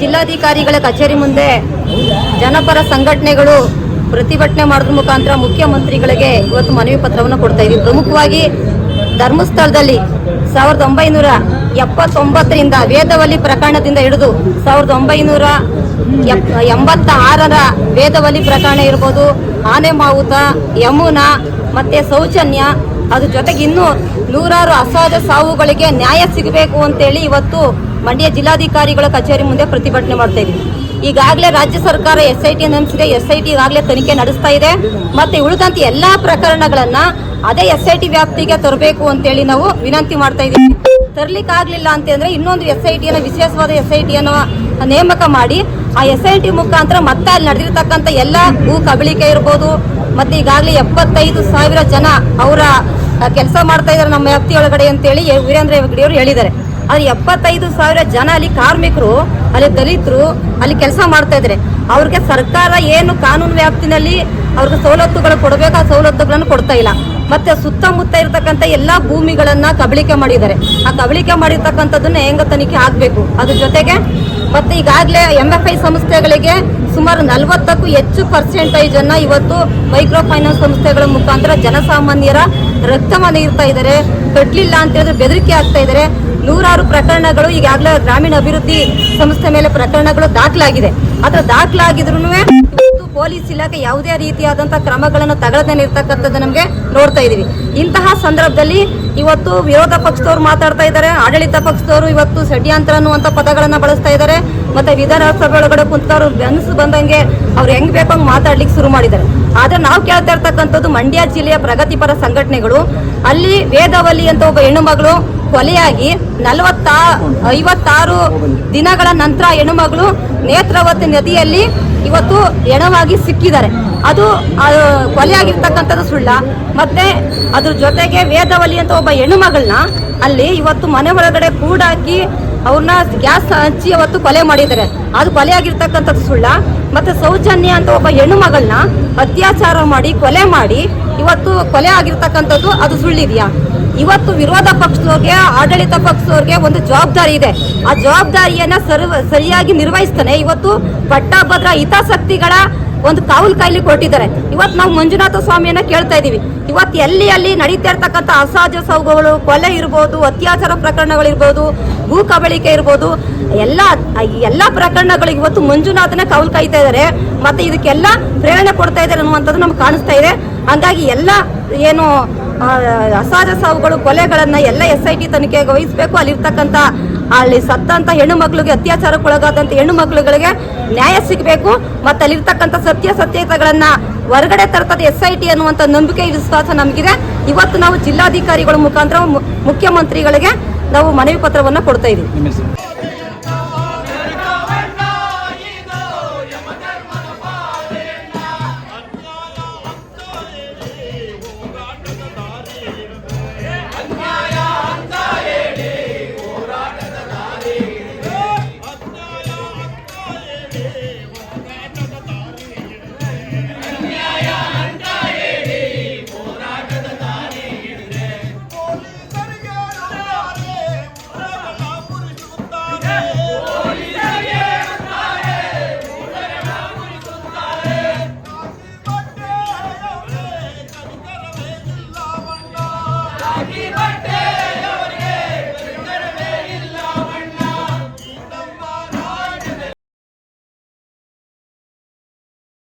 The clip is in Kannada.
ಜಿಲ್ಲಾಧಿಕಾರಿಗಳ ಕಚೇರಿ ಮುಂದೆ ಜನಪರ ಸಂಘಟನೆಗಳು ಪ್ರತಿಭಟನೆ ಮಾಡೋದ್ರ ಮುಖಾಂತರ ಮುಖ್ಯಮಂತ್ರಿಗಳಿಗೆ ಇವತ್ತು ಮನವಿ ಪತ್ರವನ್ನು ಕೊಡ್ತಾ ಇದ್ದೀವಿ. ಪ್ರಮುಖವಾಗಿ ಧರ್ಮಸ್ಥಳದಲ್ಲಿ ಸಾವಿರದ ಒಂಬೈನೂರ ಎಪ್ಪತ್ತೊಂಬತ್ತರಿಂದ ವೇದವಲ್ಲಿ ಪ್ರಕರಣದಿಂದ ಹಿಡಿದು ಸಾವಿರದ ಒಂಬೈನೂರ ಎಂಬತ್ತ ಆರರ ವೇದವಲ್ಲಿ ಪ್ರಕರಣ ಇರ್ಬೋದು. ಆನೆ ಮಾವುತ, ಯಮುನಾ ಮತ್ತೆ ಸೌಜನ್ಯ. ಅದ್ರ ಜೊತೆಗೆ ಇನ್ನೂ ನೂರಾರು ಅಸಹಜ ಸಾವುಗಳಿಗೆ ನ್ಯಾಯ ಸಿಗಬೇಕು ಅಂತೇಳಿ ಇವತ್ತು ಮಂಡ್ಯ ಜಿಲ್ಲಾಧಿಕಾರಿಗಳ ಕಚೇರಿ ಮುಂದೆ ಪ್ರತಿಭಟನೆ ಮಾಡ್ತಾ ಇದ್ದೀವಿ ಈಗಾಗಲೇ ರಾಜ್ಯ ಸರ್ಕಾರ ಎಸ್ ಐ ಟಿ ನೇಮಿಸಿದೆ ಎಸ್ ಐ ಟಿ ಈಗಾಗಲೇ ತನಿಖೆ ನಡೆಸ್ತಾ ಇದೆ. ಮತ್ತೆ ಉಳಿದಂತ ಎಲ್ಲಾ ಪ್ರಕರಣಗಳನ್ನ ಅದೇ ಎಸ್ ಐ ಟಿ ವ್ಯಾಪ್ತಿಗೆ ತರಬೇಕು ಅಂತೇಳಿ ನಾವು ವಿನಂತಿ ಮಾಡ್ತಾ ಇದ್ದೀವಿ. ತರ್ಲಿಕ್ಕೆ ಆಗ್ಲಿಲ್ಲ ಅಂತಂದ್ರೆ ಇನ್ನೊಂದು ಎಸ್ ಐ ಟಿಯನ್ನು ವಿಶೇಷವಾದ ಎಸ್ ಐ ಟಿಯನ್ನು ನೇಮಕ ಮಾಡಿ ಆ ಎಸ್ ಐ ಟಿ ಮುಖಾಂತರ ಮತ್ತೆ ಅಲ್ಲಿ ನಡೆದಿರ್ತಕ್ಕಂಥ ಎಲ್ಲ ಭೂ ಕಬಳಿಕೆ ಇರ್ಬೋದು. ಮತ್ತೆ ಈಗಾಗಲೇ ಎಪ್ಪತ್ತೈದು ಸಾವಿರ ಜನ ಅವರ ಕೆಲಸ ಮಾಡ್ತಾ ಇದ್ದಾರೆ ನಮ್ಮ ವ್ಯಾಪ್ತಿಯೊಳಗಡೆ ಅಂತೇಳಿ ವೀರೇಂದ್ರ ಹೆಗ್ಗಡೆ ಅವರು ಹೇಳಿದ್ದಾರೆ. ಆದ್ರೆ ಎಪ್ಪತ್ತೈದು ಸಾವಿರ ಜನ ಅಲ್ಲಿ ಕಾರ್ಮಿಕರು, ಅಲ್ಲಿ ದಲಿತರು ಅಲ್ಲಿ ಕೆಲಸ ಮಾಡ್ತಾ ಇದ್ರೆ. ಅವ್ರಿಗೆ ಸರ್ಕಾರ ಏನು ಕಾನೂನು ವ್ಯಾಪ್ತಿನಲ್ಲಿ ಅವ್ರಿಗೆ ಸವಲತ್ತುಗಳು ಆ ಸವಲತ್ತುಗಳನ್ನು ಕೊಡ್ತಾ ಇಲ್ಲ. ಮತ್ತೆ ಸುತ್ತಮುತ್ತ ಇರತಕ್ಕಂಥ ಎಲ್ಲಾ ಭೂಮಿಗಳನ್ನ ಕಬಳಿಕೆ ಮಾಡಿದ್ದಾರೆ. ಆ ಕಬಳಿಕೆ ಮಾಡಿರ್ತಕ್ಕಂಥದ್ದನ್ನ ಹೆಂಗ ತನಿಖೆ ಆಗ್ಬೇಕು? ಅದ್ರ ಜೊತೆಗೆ ಮತ್ತೆ ಈಗಾಗಲೇ ಎಂ ಎಫ್ ಐ ಸಂಸ್ಥೆಗಳಿಗೆ ಸುಮಾರು ನಲವತ್ತಕ್ಕೂ ಹೆಚ್ಚು ಪರ್ಸೆಂಟೇಜ್ ಅನ್ನ ಇವತ್ತು ಮೈಕ್ರೋ ಫೈನಾನ್ಸ್ ಸಂಸ್ಥೆಗಳ ಮುಖಾಂತರ ಜನಸಾಮಾನ್ಯರ ರಕ್ತವನ್ನು ನೀರ್ತಾ ಇದ್ದಾರೆ ಕಟ್ಲಿಲ್ಲ ಅಂತ ಹೇಳಿದ್ರೆ ಬೆದರಿಕೆ ಆಗ್ತಾ ಇದ್ದಾರೆ ನೂರಾರು ಪ್ರಕರಣಗಳು ಈಗಾಗಲೇ ಗ್ರಾಮೀಣ ಅಭಿವೃದ್ಧಿ ಸಂಸ್ಥೆ ಮೇಲೆ ಪ್ರಕರಣಗಳು ದಾಖಲಾಗಿದೆ. ಅದರ ದಾಖಲಾಗಿದ್ರು ಪೊಲೀಸ್ ಇಲಾಖೆ ಯಾವುದೇ ರೀತಿಯಾದಂತಹ ಕ್ರಮಗಳನ್ನು ತಗೊಳ್ಳದೇ ಇರ್ತಕ್ಕಂಥದ್ದು ನಮಗೆ ನೋಡ್ತಾ ಇದೀವಿ. ಇಂತಹ ಸಂದರ್ಭದಲ್ಲಿ ಇವತ್ತು ವಿರೋಧ ಪಕ್ಷದವರು ಮಾತಾಡ್ತಾ ಇದ್ದಾರೆ, ಆಡಳಿತ ಪಕ್ಷದವರು ಇವತ್ತು ಷಡ್ಯಂತ್ರ ಅನ್ನುವಂತ ಪದಗಳನ್ನ ಬಳಸ್ತಾ ಇದ್ದಾರೆ, ಮತ್ತೆ ವಿಧಾನಸಭೆ ಒಳಗಡೆ ಕುಂತವ್ರು ಬೆನ್ಸು ಬಂದಂಗೆ ಅವ್ರು ಹೆಂಗ್ ಬೇಕೋ ಹಂಗ್ ಮಾತಾಡ್ಲಿಕ್ಕೆ ಶುರು ಮಾಡಿದ್ದಾರೆ. ಆದ್ರೆ ನಾವು ಕೇಳ್ತಾ ಇರ್ತಕ್ಕಂಥದ್ದು ಮಂಡ್ಯ ಜಿಲ್ಲೆಯ ಪ್ರಗತಿಪರ ಸಂಘಟನೆಗಳು, ಅಲ್ಲಿ ವೇದವಲ್ಲಿ ಅಂತ ಒಬ್ಬ ಹೆಣ್ಣು ಮಗಳು ಕೊಲೆಯಾಗಿ ನಲವತ್ತ, ಐವತ್ತಾರು ದಿನಗಳ ನಂತರ ಹೆಣ್ಣುಮಗಳು ನೇತ್ರಾವತಿ ನದಿಯಲ್ಲಿ ಇವತ್ತು ಹೆಣವಾಗಿ ಸಿಕ್ಕಿದ್ದಾರೆ. ಅದು ಕೊಲೆಯಾಗಿರ್ತಕ್ಕಂಥದ್ದು ಸುಳ್ಳ. ಮತ್ತೆ ಅದ್ರ ಜೊತೆಗೆ ವೇದವಲಿ ಅಂತ ಒಬ್ಬ ಹೆಣ್ಣುಮಗಳನ್ನ ಅಲ್ಲಿ ಇವತ್ತು ಮನೆ ಒಳಗಡೆ ಕೂಡಾಕಿ ಅವ್ರನ್ನ ಗ್ಯಾಸ್ ಹಂಚಿ ಅವತ್ತು ಕೊಲೆ ಮಾಡಿದ್ದಾರೆ. ಅದು ಕೊಲೆಯಾಗಿರ್ತಕ್ಕಂಥದ್ದು ಸುಳ್ಳ. ಮತ್ತೆ ಸೌಜನ್ಯ ಅಂತ ಒಬ್ಬ ಹೆಣ್ಣು ಮಗಳನ್ನ ಅತ್ಯಾಚಾರ ಮಾಡಿ, ಕೊಲೆ ಮಾಡಿ, ಇವತ್ತು ಕೊಲೆ ಆಗಿರ್ತಕ್ಕಂಥದ್ದು ಅದು ಸುಳ್ಳಿದೆಯಾ? ಇವತ್ತು ವಿರೋಧ ಪಕ್ಷದವ್ರಿಗೆ, ಆಡಳಿತ ಪಕ್ಷದವ್ರಿಗೆ ಒಂದು ಜವಾಬ್ದಾರಿ ಇದೆ. ಆ ಜವಾಬ್ದಾರಿಯನ್ನ ಸರಿಯಾಗಿ ನಿರ್ವಹಿಸ್ತಾನೆ. ಇವತ್ತು ಪಟ್ಟಭದ್ರ ಹಿತಾಸಕ್ತಿಗಳ ಒಂದು ಕಾವಲು ಕಾಯಿಲೆ ಕೊಟ್ಟಿದ್ದಾರೆ. ಇವತ್ತು ನಾವು ಮಂಜುನಾಥ ಸ್ವಾಮಿಯನ್ನ ಕೇಳ್ತಾ ಇದೀವಿ ಇವತ್ತು ಎಲ್ಲಿ ಅಲ್ಲಿ ನಡೀತಾ ಇರ್ತಕ್ಕಂಥ ಅಸಹಜ ಸಾವುಗಳು ಕೊಲೆ ಇರ್ಬೋದು, ಅತ್ಯಾಚಾರ ಪ್ರಕರಣಗಳಿರ್ಬೋದು, ಭೂ ಕಬಳಿಕೆ ಇರ್ಬೋದು, ಎಲ್ಲ ಎಲ್ಲ ಪ್ರಕರಣಗಳು ಇವತ್ತು ಮಂಜುನಾಥನ ಕಾವಲು ಕಾಯ್ತಾ ಇದ್ದಾರೆ. ಮತ್ತೆ ಇದಕ್ಕೆಲ್ಲ ಪ್ರೇರಣೆ ಕೊಡ್ತಾ ಇದ್ದಾರೆ ಅನ್ನುವಂಥದ್ದು ನಮ್ಗೆ ಕಾಣಿಸ್ತಾ ಇದೆ. ಹಂಗಾಗಿ ಎಲ್ಲ ಏನು ಅಸಹಜ ಸಾವುಗಳು, ಕೊಲೆಗಳನ್ನ ಎಲ್ಲ ಎಸ್ ಐ ಟಿ ತನಿಖೆಗೆ ವಹಿಸಬೇಕು. ಅಲ್ಲಿರ್ತಕ್ಕಂಥ ಅಲ್ಲಿ ಸತ್ತಂತ ಹೆಣ್ಣು ಮಕ್ಕಳಿಗೆ ಅತ್ಯಾಚಾರಕ್ಕೊಳಗಾದಂತ ಹೆಣ್ಣು ಮಕ್ಕಳುಗಳಿಗೆ ನ್ಯಾಯ ಸಿಗಬೇಕು. ಮತ್ತೆ ಸತ್ಯ ಸತ್ಯಾಸತ್ಯತೆಗಳನ್ನ ಹೊರಗಡೆ ತರ್ತದೆ ಎಸ್ ಐ ಟಿ ಅನ್ನುವಂಥ ನಂಬಿಕೆ ವಿಶ್ವಾಸ ನಮಗಿದೆ. ಇವತ್ತು ನಾವು ಜಿಲ್ಲಾಧಿಕಾರಿಗಳ ಮುಖಾಂತರ ಮುಖ್ಯಮಂತ್ರಿಗಳಿಗೆ ನಾವು ಮನವಿ ಪತ್ರವನ್ನು ಕೊಡ್ತಾ ಹೆಸರು